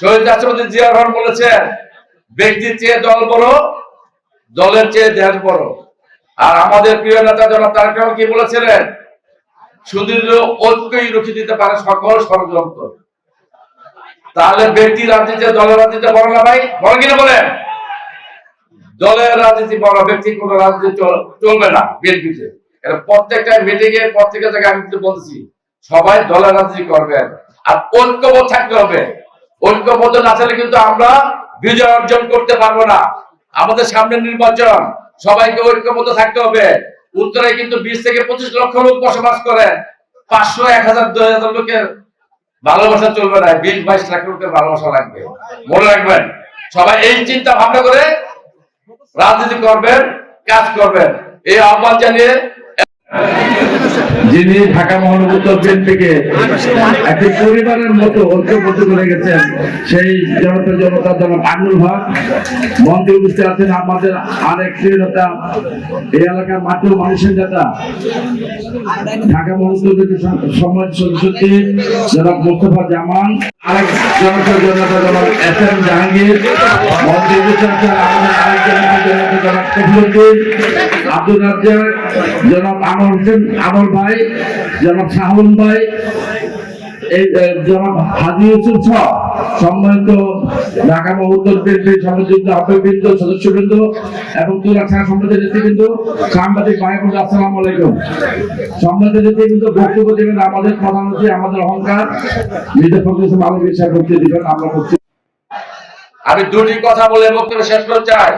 শহীদ রাষ্ট্রপতি জিয়া রহমান বলেছেন, ব্যক্তির চেয়ে দল বড়, দলের চেয়ে দেশ বড়। আর আমাদের প্রিয় নেতা জনাব তারেক কি বলেছিলেন? সুদীর্ঘ ঐক্যই রুখে দিতে পারে সকল ষড়যন্ত্র। তাহলে ব্যক্তি রাজনীতি দলের রাজনীতি বড় না ভাই? বড় কিনা বলেন? দলের রাজনীতি বড় ব্যক্তি কোন রাজনীতি চল- চলবে না বিএনপিতে। প্রত্যেকটা মিটিং এর প্রত্যেকটা জায়গায় আমি বলছি সবাই দলের রাজনীতি করবেন। আর ঐক্যবোধ থাকতে হবে। ঐক্যবদ্ধ না থাকলে কিন্তু আমরা বিজয় অর্জন করতে পারব না। আমাদের সামনে নির্বাচন, সবাইকে ঐক্যবদ্ধ থাকতে হবে। উত্তরে কিন্তু বিশ থেকে পঁচিশ লক্ষ লোক বসবাস করেন পাঁচশো এক হাজার, দুই হাজার লোকের ভালোবাসা চলবে না। বিশ, বাইশ লাখ লোকের ভালোবাসা লাগবে। মনে রাখবেন, সবাই এই চিন্তা ভাবনা করে রাজনীতি করবেন, কাজ করবেন। এই আহ্বান জানিয়ে যিনি ঢাকা মহানগর থেকে একটি পরিবারের মতো ঐক্যবদ্ধ করে গেছেন সেই জনতা জনতা জনাব আনুল হক, মন্ত্রী উপস্থিত আছেন আমাদের আরেক নেতা, এই এলাকার মাত্র মানুষের নেতা, ঢাকা মহানগর সমাজ সদস্য জনাব মোস্তফা জামান, আরেক জনতা এস এম জাহাঙ্গীর, মন্ত্রী উপস্থিত আছেন আমাদের আরেক জনতা আব্দুল রাজ্জাক জনাব আমর হোসেন আমর ভাই, জনাব ভাই, এই জনাব হাজি ইউসুফ সম্মানিত ঢাকা সদস্যবৃন্দ এবং তুলা ছাড়া সম্মানিত নেতৃবৃন্দ, সাংবাদিক বোন আসসালামু আলাইকুম। সম্মানিত নেতৃবৃন্দ, বক্তব্য দেবেন আমাদের প্রধানমন্ত্রী আমাদের অহংকার। নিজের ফখরুল আলম আমরা আমি দুটি কথা বলে বক্তব্য শেষ করতে চাই।